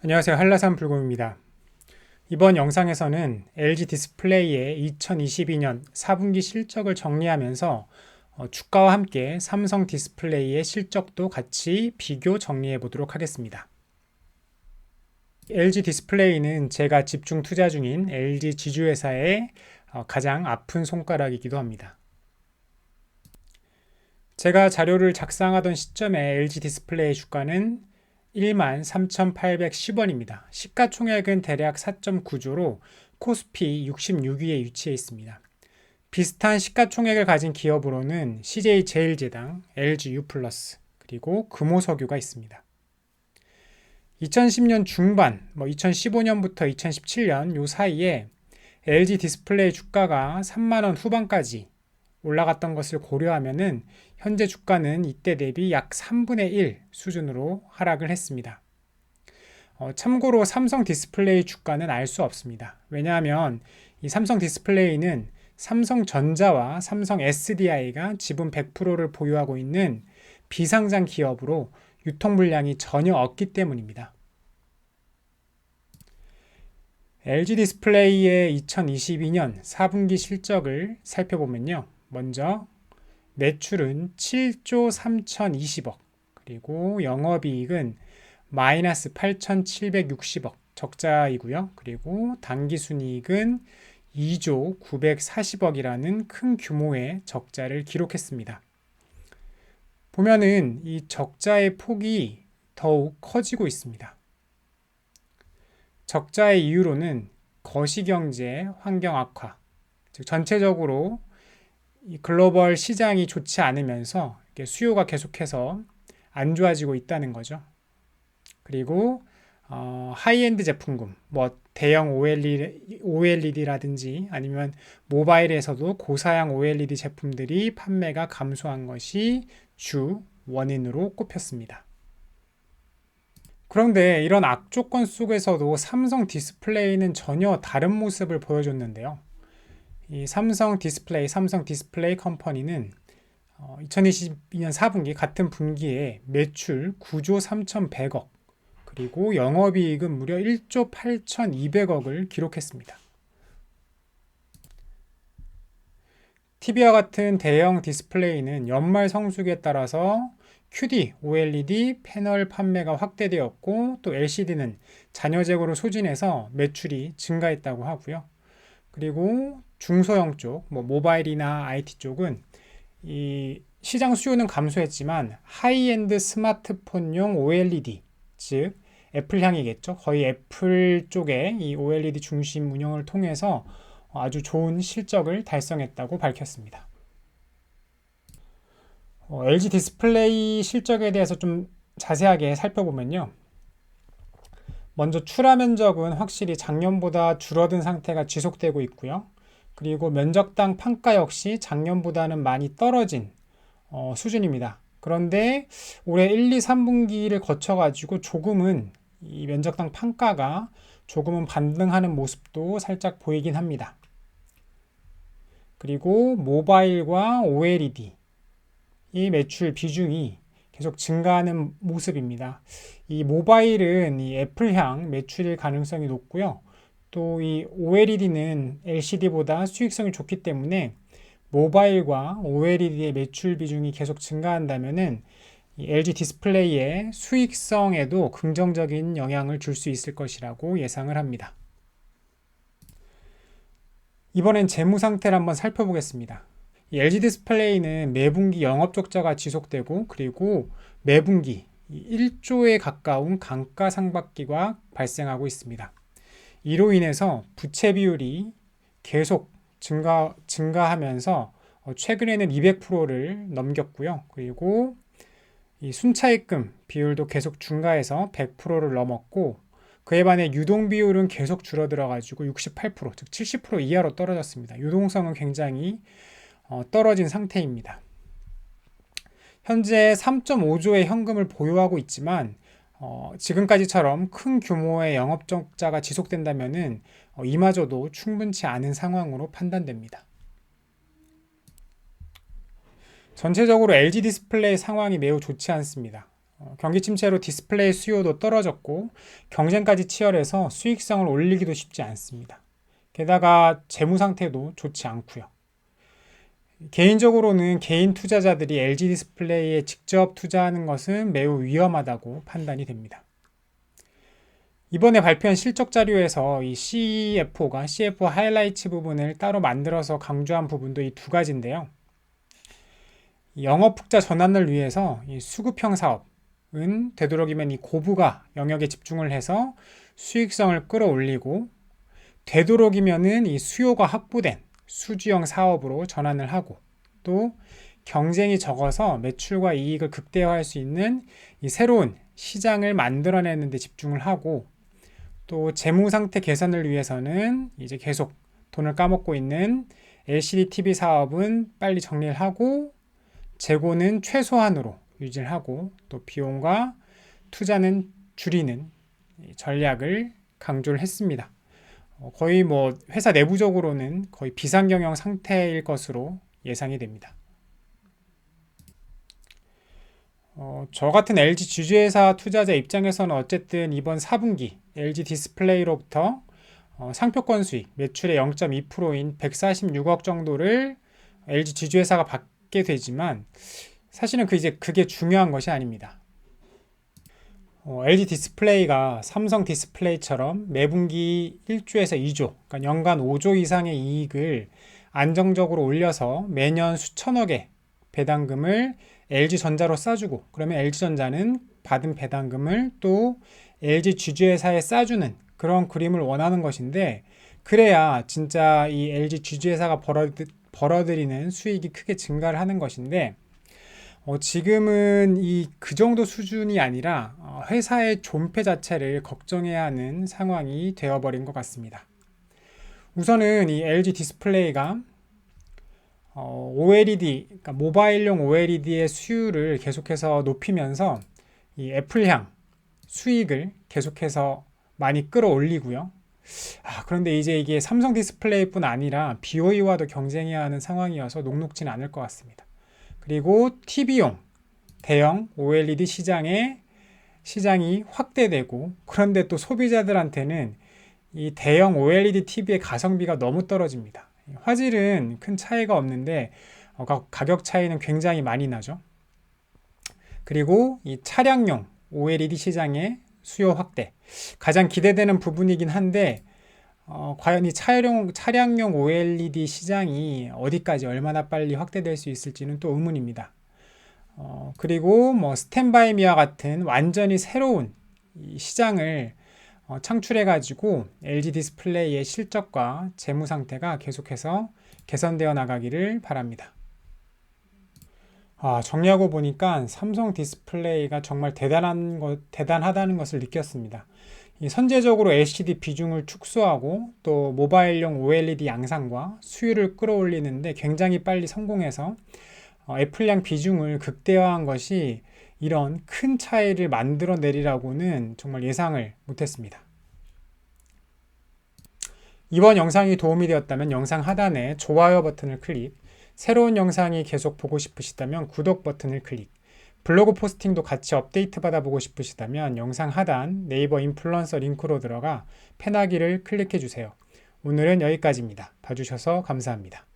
안녕하세요. 한라산 불곰입니다. 이번 영상에서는 LG 디스플레이의 2022년 4분기 실적을 정리하면서 어, 주가와 함께 삼성 디스플레이의 실적도 같이 비교 정리해 보도록 하겠습니다. LG 디스플레이는 제가 집중 투자 중인 LG 지주회사의 어, 가장 아픈 손가락이기도 합니다. 제가 자료를 작성하던 시점에 LG 디스플레이 주가는 13,810원입니다. 시가총액은 대략 4.9조로 코스피 66위에 위치해 있습니다. 비슷한 시가총액을 가진 기업으로는 CJ 제일제당, LG U+, 그리고 금호석유가 있습니다. 2010년 중반, 뭐 2015년부터 2017년 요 사이에 LG 디스플레이 주가가 3만 원 후반까지 올라갔던 것을 고려하면은 현재 주가는 이때 대비 약 3분의 1 수준으로 하락을 했습니다. 어, 참고로 삼성 디스플레이 주가는 알 수 없습니다. 왜냐하면 이 삼성 디스플레이는 삼성전자와 삼성 SDI가 지분 100%를 보유하고 있는 비상장 기업으로 유통 물량이 전혀 없기 때문입니다. LG 디스플레이의 2022년 4분기 실적을 살펴보면요. 먼저 매출은 7조 3,020억, 그리고 영업이익은 마이너스 8,760억 적자이고요. 그리고 당기순이익은 2조 940억이라는 큰 규모의 적자를 기록했습니다. 보면은 이 적자의 폭이 더욱 커지고 있습니다. 적자의 이유로는 거시경제 환경 악화, 즉 전체적으로 글로벌 시장이 좋지 않으면서 수요가 계속해서 안 좋아지고 있다는 거죠. 그리고 어, 하이엔드 제품군, 뭐 대형 OLED, OLED라든지 아니면 모바일에서도 고사양 OLED 제품들이 판매가 감소한 것이 주 원인으로 꼽혔습니다. 그런데 이런 악조건 속에서도 삼성 디스플레이는 전혀 다른 모습을 보여줬는데요. 이 삼성 디스플레이, 삼성 디스플레이 컴퍼니는 2022년 어, 4분기 같은 분기에 매출 9조 3,100억 그리고 영업이익은 무려 1조 8,200억을 기록했습니다. TV와 같은 대형 디스플레이는 연말 성수기에 따라서 QD, OLED 패널 판매가 확대되었고 또 LCD는 잔여 재고를 소진해서 매출이 증가했다고 하고요. 그리고 중소형 쪽, 뭐 모바일이나 IT 쪽은 이 시장 수요는 감소했지만 하이엔드 스마트폰용 OLED, 즉 애플 향이겠죠. 거의 애플 쪽에 이 OLED 중심 운영을 통해서 아주 좋은 실적을 달성했다고 밝혔습니다. 어, LG 디스플레이 실적에 대해서 좀 자세하게 살펴보면요. 먼저 출하 면적은 확실히 작년보다 줄어든 상태가 지속되고 있고요. 그리고 면적당 판가 역시 작년보다는 많이 떨어진 어, 수준입니다. 그런데 올해 1, 2, 3분기를 거쳐가지고 조금은 이 면적당 판가가 조금은 반등하는 모습도 살짝 보이긴 합니다. 그리고 모바일과 OLED 이 매출 비중이 계속 증가하는 모습입니다. 이 모바일은 이 애플향 매출일 가능성이 높고요. 또 이 OLED는 LCD보다 수익성이 좋기 때문에 모바일과 OLED의 매출 비중이 계속 증가한다면은 LG 디스플레이의 수익성에도 긍정적인 영향을 줄 수 있을 것이라고 예상을 합니다. 이번엔 재무 상태를 한번 살펴보겠습니다. LG 디스플레이는 매분기 영업 적자가 지속되고 그리고 매분기 1조에 가까운 감가상각비가 발생하고 있습니다. 이로 인해서 부채 비율이 계속 증가, 증가하면서 어, 최근에는 200%를 넘겼고요. 그리고 이 순차입금 비율도 계속 증가해서 100%를 넘었고 그에 반해 유동 비율은 계속 줄어들어 가지고 68%, 즉 70% 이하로 떨어졌습니다. 유동성은 굉장히 어, 떨어진 상태입니다. 현재 3.5조의 현금을 보유하고 있지만 어, 지금까지처럼 큰 규모의 영업 적자가 지속된다면은 어, 이마저도 충분치 않은 상황으로 판단됩니다. 전체적으로 LG 디스플레이 상황이 매우 좋지 않습니다. 어, 경기 침체로 디스플레이 수요도 떨어졌고 경쟁까지 치열해서 수익성을 올리기도 쉽지 않습니다. 게다가 재무 상태도 좋지 않고요. 개인적으로는 개인 투자자들이 LG 디스플레이에 직접 투자하는 것은 매우 위험하다고 판단이 됩니다. 이번에 발표한 실적 자료에서 이 CFO가 CFO 하이라이트 부분을 따로 만들어서 강조한 부분도 이 두 가지인데요. 영업 흑자 전환을 위해서 이 수급형 사업은 되도록이면 이 고부가 영역에 집중을 해서 수익성을 끌어올리고 되도록이면은 이 수요가 확보된 수주형 사업으로 전환을 하고 또 경쟁이 적어서 매출과 이익을 극대화할 수 있는 이 새로운 시장을 만들어내는 데 집중을 하고 또 재무 상태 개선을 위해서는 이제 계속 돈을 까먹고 있는 LCD TV 사업은 빨리 정리를 하고 재고는 최소한으로 유지를 하고 또 비용과 투자는 줄이는 전략을 강조를 했습니다. 어, 거의 뭐 회사 내부적으로는 거의 비상경영 상태일 것으로 예상이 됩니다. 어, 저 같은 LG 주주회사 투자자 입장에서는 어쨌든 이번 4분기 LG 디스플레이로부터 어, 상표권 수익 매출의 0.2%인 146억 정도를 LG 주주회사가 받게 되지만 사실은 그 이제 그게 중요한 것이 아닙니다. 어, LG 디스플레이가 삼성 디스플레이처럼 매분기 1조에서 2조, 그러니까 연간 5조 이상의 이익을 안정적으로 올려서 매년 수천억의 배당금을 LG전자로 싸주고 그러면 LG전자는 받은 배당금을 또 LG 주주회사에 싸주는 그런 그림을 원하는 것인데 그래야 진짜 이 LG 주주회사가 벌어들이는 수익이 크게 증가를 하는 것인데 어, 지금은 이 그 정도 수준이 아니라 어, 회사의 존폐 자체를 걱정해야 하는 상황이 되어버린 것 같습니다. 우선은 이 LG 디스플레이가 어, OLED, 그러니까 모바일용 OLED의 수율을 계속해서 높이면서 이 애플향 수익을 계속해서 많이 끌어올리고요. 아, 그런데 이제 이게 삼성 디스플레이뿐 아니라 BOE와도 경쟁해야 하는 상황이어서 녹록지는 않을 것 같습니다. 그리고 TV용 대형 OLED 시장에 시장이 확대되고 그런데 또 소비자들한테는 이 대형 OLED TV의 가성비가 너무 떨어집니다. 화질은 큰 차이가 없는데 어, 가격 차이는 굉장히 많이 나죠. 그리고 이 차량용 OLED 시장의 수요 확대 가장 기대되는 부분이긴 한데 어, 과연 이 차량, 차량용 OLED 시장이 어디까지 얼마나 빨리 확대될 수 있을지는 또 의문입니다. 어, 그리고 뭐 스탠바이 미와 같은 완전히 새로운 시장을 어, 창출해가지고 LG 디스플레이의 실적과 재무 상태가 계속해서 개선되어 나가기를 바랍니다. 아, 정리하고 보니까 삼성 디스플레이가 정말 대단한 것, 대단하다는 것을 느꼈습니다. 이 선제적으로 LCD 비중을 축소하고 또 모바일용 OLED 양상과 수율을 끌어올리는데 굉장히 빨리 성공해서 어, 애플량 비중을 극대화한 것이 이런 큰 차이를 만들어 내리라고는 정말 예상을 못했습니다. 이번 영상이 도움이 되었다면 영상 하단에 좋아요 버튼을 클릭, 새로운 영상이 계속 보고 싶으시다면 구독 버튼을 클릭, 블로그 포스팅도 같이 업데이트 받아보고 싶으시다면 영상 하단 네이버 인플루언서 링크로 들어가 펜하기를 클릭해 주세요. 오늘은 여기까지입니다. 봐주셔서 감사합니다.